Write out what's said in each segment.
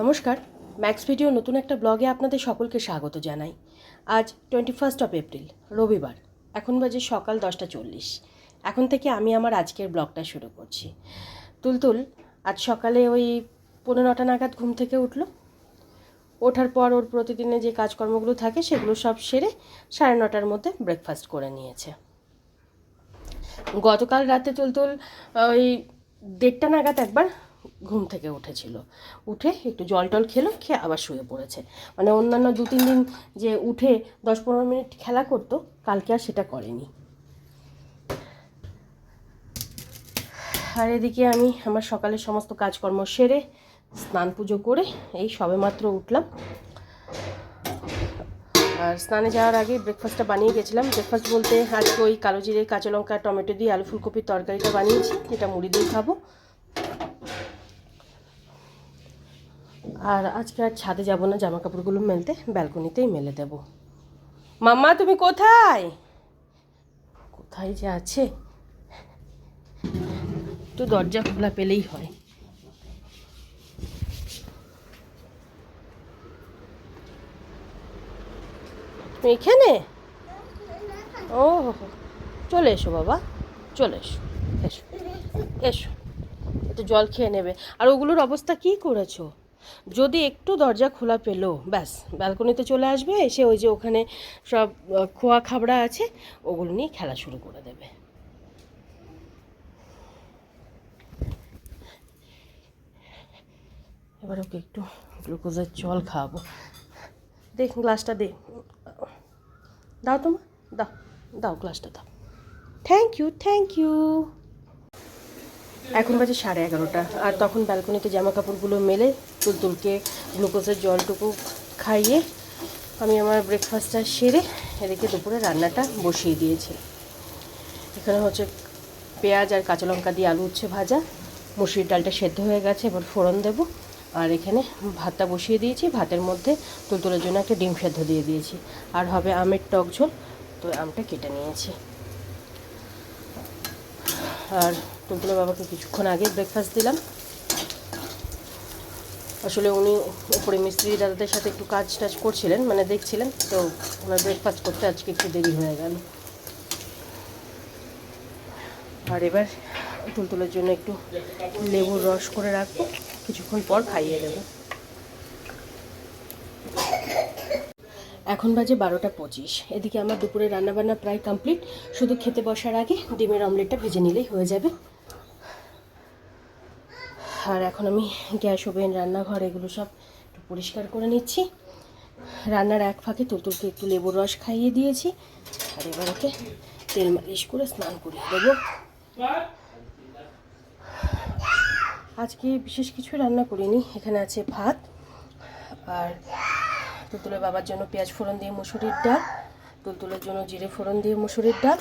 নমস্কার max video নতুন একটা ব্লগে আপনাদের সকলকে স্বাগত জানাই। আজ টোয়েন্টি ফার্স্ট অফ এপ্রিল রবিবার, এখন বাজে সকাল দশটা চল্লিশ। এখন থেকে আমি আমার আজকের ব্লগটা শুরু করছি। তুলতুল, আজ সকালে ওই পনেরো নটা নাগাদ ঘুম থেকে উঠল। ওঠার পর ওর প্রতিদিনে যে কাজকর্মগুলো থাকে, সেগুলো সব সেরে সাড়ে নটার মধ্যে ব্রেকফাস্ট করে নিয়েছে। গতকাল রাতে তুলতুল ওই দেড়টা নাগাদ একবার ঘুম থেকে উঠেছিল। উঠে একটু জল টল খেলো, খেয়ে আবার শুয়ে পড়েছে। মানে অন্যান্য দু তিন দিন যে উঠে দশ পনেরো মিনিট খেলা করতো, কালকে আর সেটা করেনি। আর এদিকে আমি আমার সকালের সমস্ত কাজকর্ম সেরে, স্নান পুজো করে এই সবেমাত্র উঠলাম। আর স্নানে যাওয়ার আগে ব্রেকফাস্টটা বানিয়ে গেছিলাম। ব্রেকফাস্ট বলতে আজকে ওই কালো জিরে, কাঁচা লঙ্কা, টমেটো দিয়ে আলু ফুলকপির তরকারিটা বানিয়েছি। এটা মুড়ি দিয়ে খাব। আর আজকে আর ছাদে যাব না জামা কাপড়গুলো মেলতে ব্যালকনিতেই মেলে দেব। মাম্মা, তুমি কোথায়? কোথায় যে আছে? তো দরজা খোলা পেলেই হয়। তুমি এখানে? ও। চলে এসো বাবা, চলে এসো এসো এসো। একটু জল খেয়ে নেবে। আর ওগুলোর অবস্থা কি করেছ? যদি একটু দরজা খোলা পেল, ব্যাস, ব্যালকনিতে চলে আসবে, এসে ওই যে ওখানে সব খোয়া খাবড়া আছে, ওগুলো নিয়ে খেলা শুরু করে দেবে। এবার ওকে একটু গ্লুকোজের জল খাওয়াবো। দেখ, গ্লাসটা দে। দাও তোমার দাও দাও গ্লাসটা দাও। থ্যাংক ইউ থ্যাংক ইউ এখন বাজে সাড়ে এগারোটা, আর তখন ব্যালকনিতে জামা কাপড়গুলো মেলে তুলতুলকে গ্লুকোজের জলটুকু খাইয়ে আমি আমার ব্রেকফাস্টটা সেরে এদিকে দুপুরে রান্নাটা বসিয়ে দিয়েছি। এখানে হচ্ছে পেঁয়াজ আর কাঁচা লঙ্কা দিয়ে আলু উচ্ছে ভাজা। মুসুরির ডালটা সেদ্ধ হয়ে গেছে, এবার ফোড়ন দেব। আর এখানে ভাতটা বসিয়ে দিয়েছি। ভাতের মধ্যে তুলতুলের জন্য একটা ডিম সেদ্ধ দিয়ে দিয়েছি। আর হবে আমের টক ঝোল। তো আমটা কেটে নিয়েছি। আর টুকলো বাবাকে কিছুক্ষণ আগে ব্রেকফাস্ট দিলাম। আসলে উনি উপরে মিস্ত্রি দাদাদের সাথে একটু কাজ টাজ করছিলেন মানে দেখছিলেন, তো ওনার ব্রেকফাস্ট করতে আজকে একটু দেরি হয়ে গেল। আর এবার তুলতুলের জন্য একটু লেবুর রস করে রাখব, কিছুক্ষণ পর খাইয়ে দেবো। এখন বাজে বারোটা পঁচিশ, এদিকে আমার দুপুরে রান্নাবান্না প্রায় কমপ্লিট শুধু খেতে বসার আগে ডিমের অমলেটটা ভেজে নিলেই হয়ে যাবে। আর এখন আমি গ্যাস ওভেন, রান্নাঘর এগুলো সব একটু পরিষ্কার করে নিচ্ছি। রান্নার এক ফাঁকে তুলতুলকে একটু লেবুর রস খাইয়ে দিয়েছি। আর এবার ওকে তেল মালিশ করে স্নান করিয়ে দেবো। আজকে বিশেষ কিছু রান্না করিনি, এখানে আছে ভাত আর তুলতুলের বাবার জন্য পেঁয়াজ ফোড়ন দিয়ে মুসুরির ডাল, তুলতুলের জন্য জিরে ফোড়ন দিয়ে মুসুরির ডাল,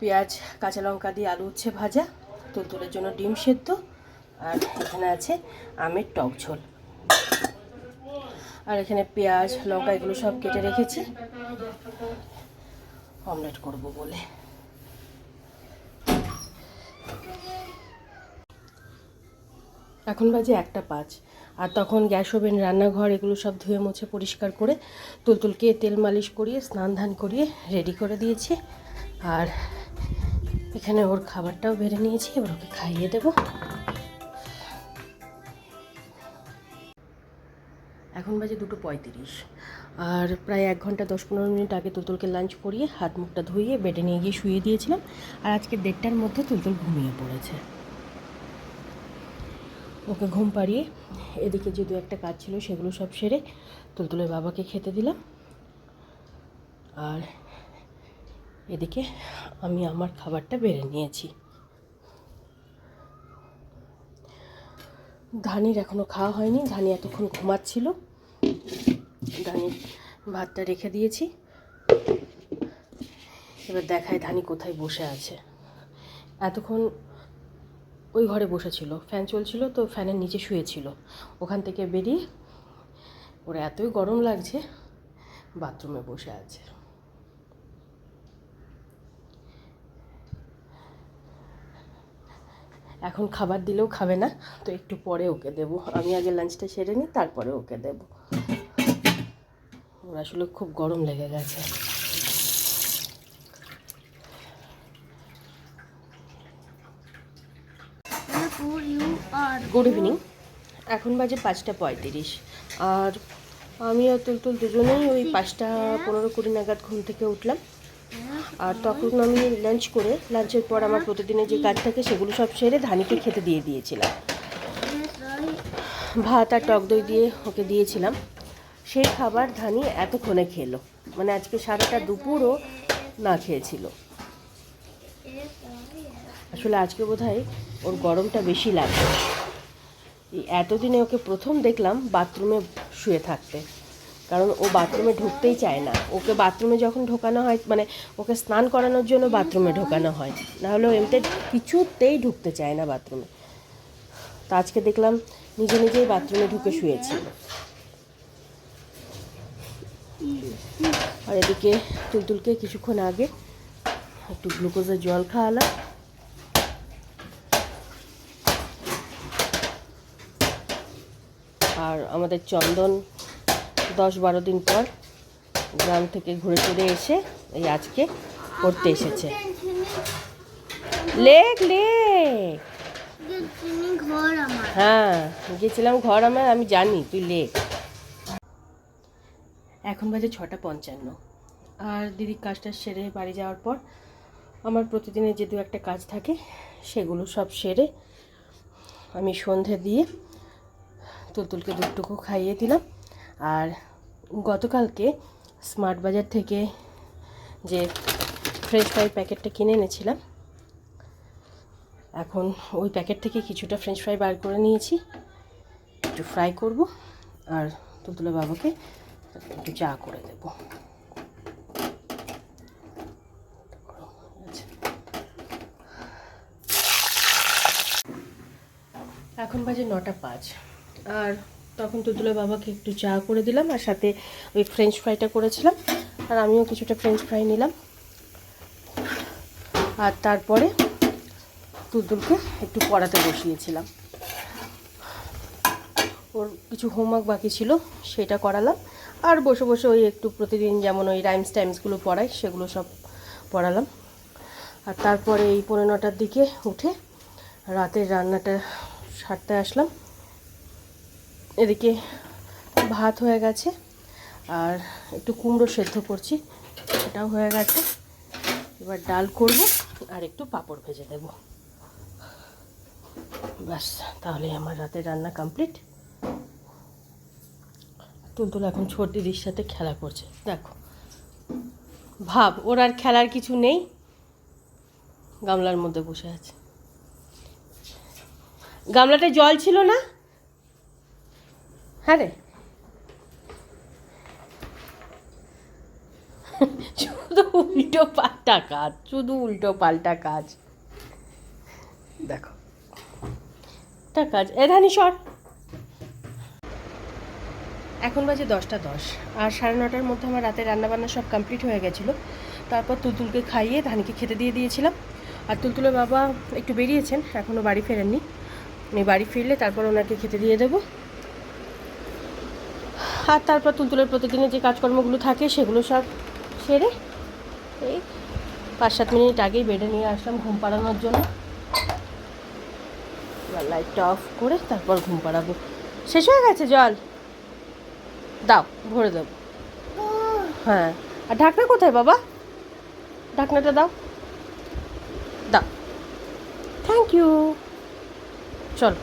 পেঁয়াজ, কাঁচা লঙ্কা দিয়ে আলু উচ্ছে ভাজা, তুলতুলের জন্য ডিম সেদ্ধ আর এখানে আছে আমের টক ঝোল। আর এখানে পেঁয়াজ, লঙ্কা এগুলো সব কেটে রেখেছি। অমলেট করব বলে। এখন বাজে একটা পাঁচ। আর তখন গ্যাস ওভেন, রান্নাঘর এগুলো সব ধুয়ে মুছে পরিষ্কার করে তুলতুলকে তেল মালিশ করিয়ে, স্নান ধান করিয়ে রেডি করে দিয়েছি। আর এখানে ওর খাবারটাও বেড়ে নিয়েছি, এবার ওকে খাইয়ে দেবো। এখন বাজে দুটো পঁয়ত্রিশ। আর প্রায় এক ঘণ্টা দশ পনেরো মিনিট আগে তুলতুলকে লাঞ্চ করিয়ে হাত মুখটা ধুইয়ে বেডে নিয়ে গিয়ে শুয়ে দিয়েছিলাম। আর আজকে দেড়টার মধ্যে তুলতুল ঘুমিয়ে পড়েছে। ওকে ঘুম পাড়িয়ে এদিকে যে দু একটা কাজ ছিল সেগুলো সব সেরে তুলতুলের বাবাকে খেতে দিলাম। আর এদিকে আমি আমার খাবারটা বেড়ে নিয়েছি। ধানির এখনও খাওয়া হয়নি, ধানি এতক্ষণ ঘুমাচ্ছিল। ধানির ভাতটা রেখে দিয়েছি। এবার দেখায় ধানি কোথায় বসে আছে। এতক্ষণ ওই ঘরে বসেছিল, ফ্যান চলছিল তো ফ্যানের নিচে শুয়েছিল। ওখান থেকে বেরিয়ে ওর এতই গরম লাগছে, বাথরুমে বসে আছে। এখন খাবার দিলেও খাবে না, তো একটু পরে ওকে দেবো। আমি আগে লাঞ্চটা সেরে নিই, তারপরে ওকে দেবো। আসলে খুব গরম লেগে গেছে। গুড ইভিনিং এখন বাজে পাঁচটা পঁয়ত্রিশ। আর আমি আর তুলতুল দুজনেই ওই পাঁচটা পনেরো কুড়ি নাগাদ ঘুম থেকে উঠলাম। আর তখন আমি লাঞ্চ করে লাঞ্চের পর আমার প্রতিদিনের যে কাজ থাকে সেগুলো সব সেরে ধানিকে খেতে দিয়ে দিয়েছিলাম। ভাত আর টক দই দিয়ে ওকে দিয়েছিলাম। সেই খাবার ধানি এতক্ষণে খেলো। মানে আজকে সারাটা দুপুরও না খেয়েছিল। আসলে আজকে বোধহয় ওর গরমটা বেশি এই এতদিনে ওকে প্রথম দেখলাম বাথরুমে শুয়ে থাকতে। কারণ ও বাথরুমে ঢুকতেই চায় না। ওকে বাথরুমে যখন ঢোকানো হয় মানে ওকে স্নান করানোর জন্য বাথরুমে ঢোকানো হয়। নাহলে ও এমনিতে কিছুতেই ঢুকতে চায় না বাথরুমে। তা আজকে দেখলাম নিজে নিজেই বাথরুমে ঢুকে শুয়েছিল। আর এদিকে তুলতুলকে কিছুক্ষণ আগে একটু গ্লুকোজের জল খাওয়ালাম। আর আমাদের চন্দন দশ বারো দিন পর গ্রাম থেকে ঘুরে টুরে এসে এই আজকে পড়তে এসেছে। ঘর আমার হ্যাঁ গেছিলাম ঘর আমার আমি জানি তুই লেখ এখন বাজে ছটা পঞ্চান্ন। আর দিদি কাজটা সেরে বাড়ি যাওয়ার পর আমার প্রতিদিনের যে দু একটা কাজ থাকে, সেগুলো সব সেরে আমি সন্ধে দিয়ে তুলতুলকে দুধটুকু খাইয়ে দিলাম। আর গতকালকে স্মার্ট বাজার থেকে যে ফ্রেশ ফ্রাই প্যাকেটটা কিনে এনেছিলাম, এখন ওই প্যাকেট থেকে কিছুটা ফ্রেঞ্চ ফ্রাই বার করে নিয়েছি। একটু ফ্রাই করব, আর তুলতুলে বাবাকে একটু চা করে দেবো। এখন বাজে নটা পাঁচ। আর তখন তুতুলে বাবাকে একটু চা করে দিলাম, আর সাথে ওই ফ্রেঞ্চ ফ্রাইটা করেছিলাম, আর আমিও কিছুটা ফ্রেঞ্চ ফ্রাই নিলাম। আর তারপরে তুতুলকে একটু পড়াতে বসিয়েছিলাম। ওর কিছু হোমওয়ার্ক বাকি ছিল, সেটা করালাম। আর বসে বসে ওই একটু প্রতিদিন যেমন ওই রাইমস টাইমসগুলো পড়াই, সেগুলো সব পড়ালাম। আর তারপরে এই পনেরো নটার দিকে উঠে রাতের রান্নাটা সারতে আসলাম। এদিকে ভাত হয়ে গেছে, আর একটু কুমড়ো সেদ্ধ করছি, সেটাও হয়ে গেছে। এবার ডাল করব, আর একটু পাঁপড় ভেজে দেব ব্যাস তাহলে আমার রাতের রান্না কমপ্লিট তুলতুল এখন ছোট দিদির সাথে খেলা করছে। দেখো। ভাব, ওর আর খেলার কিছু নেই। গামলার মধ্যে বসে আছে। গামলাতে জল ছিল না? হ্যাঁ রে। শুধু উল্টো পাল্টা কাজ, শুধু উল্টো পাল্টা কাজ। দেখো। কাজ। এ ধানি সর। এখন বাজে দশটা দশ। আর সাড়ে নটার মধ্যে আমার রাতে রান্নাবান্না সব কমপ্লিট হয়ে গেছিল। তারপর তুলতুলকে খাইয়ে ধানকে খেতে দিয়ে দিয়েছিলাম। আর তুলতুলের বাবা একটু বেরিয়েছেন এখনও বাড়ি ফেরেননি। উনি বাড়ি ফিরলে তারপর ওনাকে খেতে দিয়ে দেবো। আর তারপর তুলতুলের প্রতিদিনের যে কাজকর্মগুলো থাকে, সেগুলো সব সেরে এই পাঁচ সাত মিনিট আগেই বেডে নিয়ে আসলাম ঘুম পাড়ানোর জন্য। এবার লাইটটা অফ করে তারপর ঘুম পাড়াবো। শেষ হয়ে গেছে জল? দাও, ভরে দেবো হ্যাঁ। আর ঢাকনা কোথায় বাবা? ঢাকনাটা দাও। দাও। থ্যাংক ইউ চল।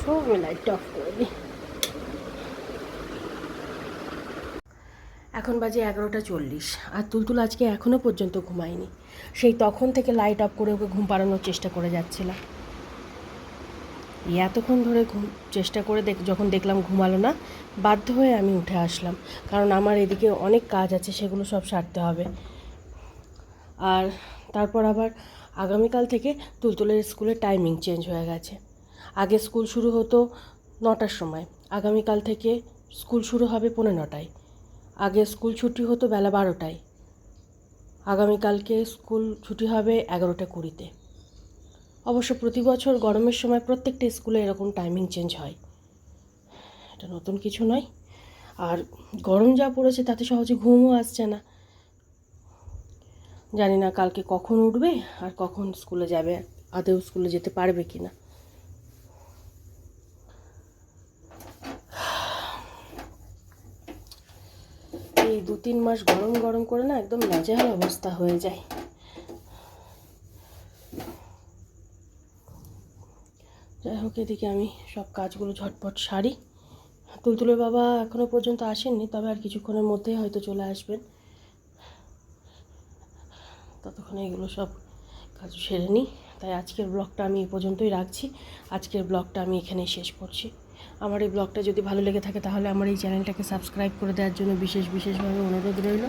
সব লাইটটা অফ করে এখন বাজে এগারোটা চল্লিশ, আর তুলতুল আজকে এখনও পর্যন্ত ঘুমায়নি। সেই তখন থেকে লাইট অফ করে ওকে ঘুম পাড়ানোর চেষ্টা করে যাচ্ছিলাম। এতক্ষণ ধরে ঘুম, চেষ্টা করে দেখ, যখন দেখলাম ঘুমালো না, বাধ্য হয়ে আমি উঠে আসলাম। কারণ আমার এদিকে অনেক কাজ আছে, সেগুলো সব সারতে হবে। আর তারপর আবার আগামীকাল থেকে তুলতুলের স্কুলের টাইমিং চেঞ্জ হয়ে গেছে। আগে স্কুল শুরু হতো নটার সময়, আগামীকাল থেকে স্কুল শুরু হবে পৌনে নটায়। আগে স্কুল ছুটি হতো বেলা বারোটায়। আগামীকালকে স্কুল ছুটি হবে এগারোটা কুড়িতে। অবশ্য প্রতি বছর গরমের সময় প্রত্যেকটা স্কুলে এরকম টাইমিং চেঞ্জ হয়। এটা নতুন কিছু নয়। আর গরম যা পড়েছে তাতে সহজে ঘুমও আসছে না। জানি না কালকে কখন উঠবে আর কখন স্কুলে যাবে আদেও স্কুলে যেতে পারবে কি না এই দু তিন মাস গরম গরম করে না একদম নাজেহাল অবস্থা হয়ে যায়। যাই হোক, এদিকে আমি সব কাজগুলো ঝটপট সারি। তুলতুলের বাবা এখনও পর্যন্ত আসেননি, তবে আর কিছুক্ষণের মধ্যেই হয়তো চলে আসবেন। ততক্ষণে এগুলো সব কাজ সেরে নিই। তাই আজকের ব্লগটা আমি এই পর্যন্তই রাখছি। আজকের ব্লগটা আমি এখানেই শেষ করছি। আমার এই ব্লগটা যদি ভালো লেগে থাকে, তাহলে আমার এই চ্যানেলটাকে সাবস্ক্রাইব করে দেওয়ার জন্য বিশেষ বিশেষভাবে অনুরোধ রইল।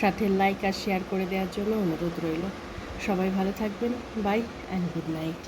সাথে লাইক আর শেয়ার করে দেওয়ার জন্য অনুরোধ রইল। সবাই ভালো থাকবেন। By and good night